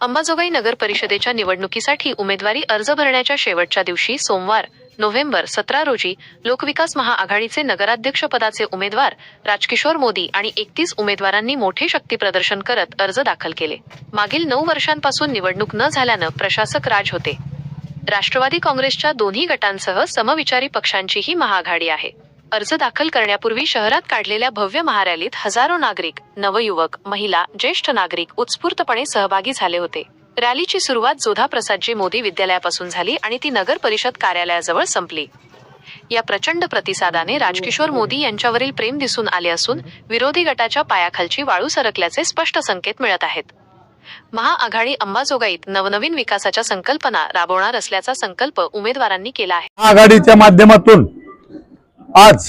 अंबाजोगाई नगर परिषदेच्या निवडणुकीसाठी उमेदवारी अर्ज भरण्याच्या शेवटच्या दिवशी सोमवार नोव्हेंबर सतरा रोजी लोकविकास महाआघाडीचे नगराध्यक्ष पदाचे उमेदवार राजकिशोर मोदी आणि एकतीस उमेदवारांनी मोठे शक्ती प्रदर्शन करत अर्ज दाखल केले. मागील नऊ वर्षांपासून निवडणूक न झाल्यानं प्रशासक राज होते. राष्ट्रवादी काँग्रेसच्या दोन्ही गटांसह समविचारी पक्षांचीही महाआघाडी आहे. अर्ज दाखल करण्यापूर्वी शहरात काढलेल्या भव्य महारॅलीत हजारो नागरिक नवयुवक महिला ज्येष्ठ नागरिक उत्स्फूर्तपणे सहभागी झाले होते. रॅलीची सुरुवात जोधा प्रसादजी मोदी विद्यालयापासून झाली आणि ती नगर परिषद कार्यालयाजवळ संपली. या प्रचंड प्रतिसादाने राजकिशोर मोदी यांच्यावरील प्रेम दिसून आले असून विरोधी गटाच्या पायाखालची वाळू सरकल्याचे स्पष्ट संकेत मिळत आहेत. महाआघाडी अंबाजोगाईत नवनवीन विकासाच्या संकल्पना राबवणार असल्याचा संकल्प उमेदवारांनी केला आहे. आघाडीच्या माध्यमातून आज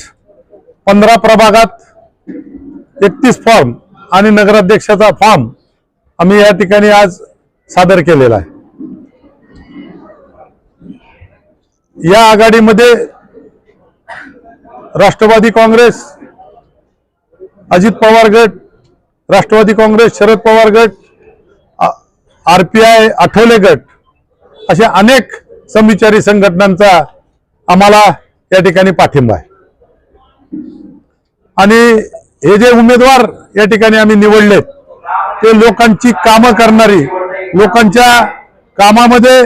पंधरा प्रभागात एकतीस फॉर्म आणि नगराध्यक्षाचा फॉर्म आम्ही या ठिकाणी आज सादर केलेला आहे. या आघाडीमध्ये राष्ट्रवादी काँग्रेस अजित पवार गट राष्ट्रवादी काँग्रेस शरद पवार गट आर पी आय आठवले गट अशा अनेक समविचारी संघटनांचा आम्हाला या ठिकाणी पाठिंबा आहे. आणि हे जे उमेदवार या ठिकाणी आम्ही निवडलेत ते लोकांची कामं करणारी लोकांच्या कामामध्ये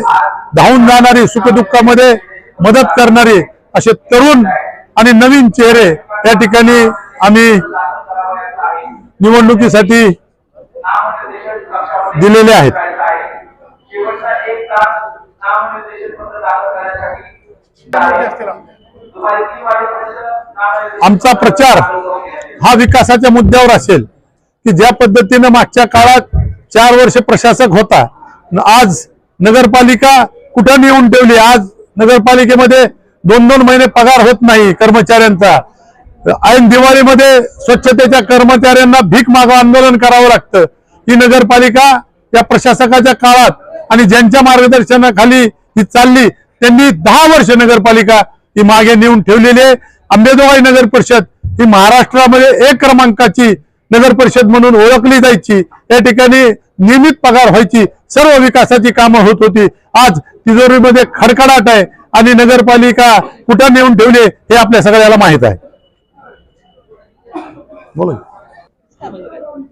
धावून जाणारी सुखदुःखामध्ये मदत करणारी असे तरुण आणि नवीन चेहरे या ठिकाणी आम्ही निवडणुकीसाठी दिलेले आहेत. आमचा प्रचार हा विकासाच्या मुद्द्यावर असेल की ज्या पद्धतीनं मागच्या काळात चार वर्ष प्रशासक होता आज नगरपालिका कुठं नेऊन ठेवली? आज नगरपालिकेमध्ये दोन दोन महिने पगार होत नाही कर्मचाऱ्यांचा. ऐन दिवाळीमध्ये स्वच्छतेच्या कर्मचाऱ्यांना भीक मागं आंदोलन करावं लागतं. ही नगरपालिका या प्रशासकाच्या काळात आणि ज्यांच्या मार्गदर्शनाखाली ही चालली त्यांनी दहा वर्ष नगरपालिका ही मागे नेऊन ठेवलेली आहे. आंबेजोगाई नगर परिषद ही महाराष्ट्रामध्ये एक क्रमांकाची नगर परिषद म्हणून ओळखली जायची. या ठिकाणी नियमित पगार व्हायची. सर्व विकासाची कामं होत होती. आज तिजोरीमध्ये खडखडाट आहे आणि नगरपालिका कुठं नेऊन ठेवली हे आपल्या सगळ्याला माहीत आहे. बोला.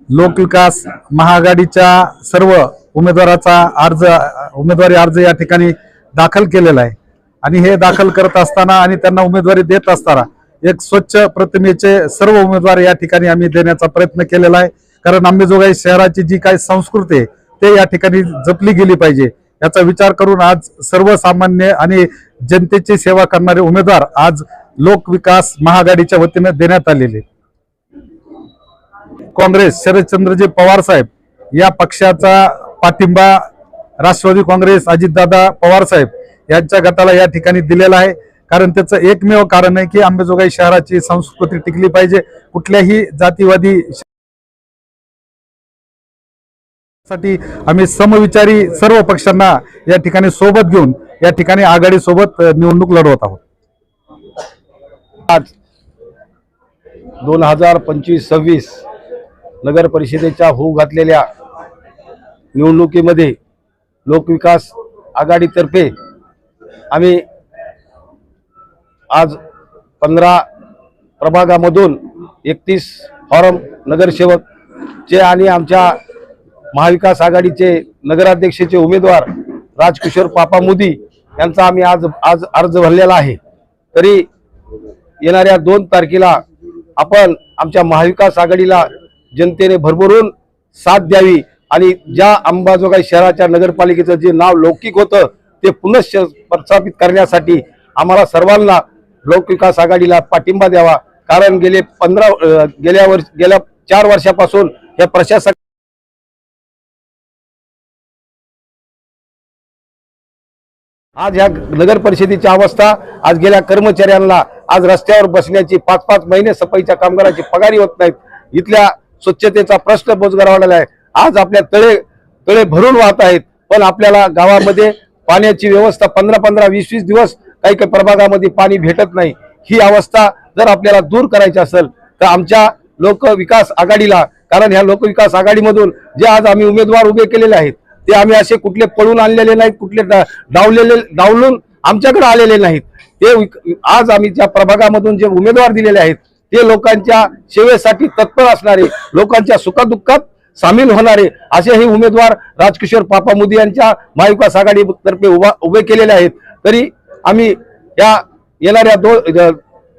लोकविकास महाआघाडीच्या सर्व उमेदवाराचा अर्ज उमेदवारी अर्ज या ठिकाणी दाखल केलेला आहे. आणि हे दाखल करत असताना आणि त्यांना उमेदवारी देत असताना एक स्वच्छ प्रतिमेचे सर्व उमेदवार या ठिकाणी आम्ही देण्याचा प्रयत्न केलेला आहे. कारण अंबेजोगाई शहराची जी काही संस्कृती आहे ते या ठिकाणी जपली गेली पाहिजे. याचा विचार करून आज सर्वसामान्य आणि जनतेची सेवा करणारे उमेदवार आज लोकविकास महाआघाडीच्या वतीनं देण्यात आलेले काँग्रेस शरदचंद्रजी पवार साहेब या पक्षाचा पाठिंबा राष्ट्रवादी काँग्रेस अजितदादा पवार साहेब यांच्या गटाला या ठिकाणी दिलेला आहे. कारण त्याचं एकमेव कारण आहे की अंबेजोगाई शहराची संस्कृती टिकली पाहिजे. कुठल्याही जातीवादी साठी आम्ही समविचारी सर्व पक्षांना या ठिकाणी सोबत घेऊन या ठिकाणी आघाडी सोबत निवडणूक लढवत आहोत. आज दोन हजार पंचवीस सव्वीस नगर परिषदेच्या होऊ घातलेल्या निवडणुकीमध्ये लोकविकास आघाडीतर्फे आम्ही आज पंधरा प्रभागामधून एकतीस फॉरम नगरसेवकचे आणि आमच्या महाविकास आघाडीचे नगराध्यक्षाचे उमेदवार राजकिशोर पापा मोदी यांचा आम्ही आज आज अर्ज भरलेला आहे. तरी येणाऱ्या दोन तारखेला आपण आमच्या महाविकास आघाडीला जनतेने भरभरून साथ द्यावी आणि ज्या अंबाजोगाई शहराच्या नगरपालिकेचं जे नाव लौकिक होतं ते पुनश्च प्रस्थापित करण्यासाठी आम्हाला सर्वांना लोकविकास आघाडीला पाठिंबा द्यावा. कारण गेले पंधरा गेल्या वर्ष गेल्या चार वर्षापासून या प्रशासक आज ह्या नगर परिषदेची अवस्था आज गेल्या कर्मचाऱ्यांना आज रस्त्यावर बसण्याची पाच पाच महिने सफाईच्या कामगाराची पगारी होत नाहीत. इथल्या स्वच्छतेचा प्रश्न बोजगारवाडला आहे. आज आपल्या तळे तळे भरून वाहत आहेत. पण आपल्याला गावामध्ये पाण्याची व्यवस्था पंधरा पंधरा वीस वीस दिवस काही काही प्रभागामध्ये पाणी भेटत नाही. ही अवस्था जर आपल्याला दूर करायची असेल तर आमच्या लोकविकास आघाडीला कारण ह्या लोकविकास आघाडीमधून जे आज आम्ही उमेदवार उभे केलेले आहेत ते आम्ही असे कुठले पळून आणलेले नाहीत कुठले डावलेले डावलून आमच्याकडे आलेले नाहीत. ते विक- आज आम्ही ज्या प्रभागामधून जे उमेदवार दिलेले आहेत ते लोकांच्या सेवेसाठी तत्पर असणारे लोकांच्या सुखदुःखात सामील होणारे असे हे उमेदवार राजकिशोर पापा मोदी यांच्या महाविकास आघाडी तर्फे उभा उभे केलेले आहेत. तरी आम्ही या येणाऱ्या दोन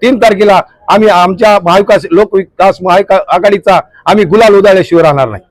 तीन तारखेला आम्ही आमच्या महाविकास लोकविकास महाविका आघाडीचा आम्ही गुलाल उधळल्याशिवाय राहणार नाही.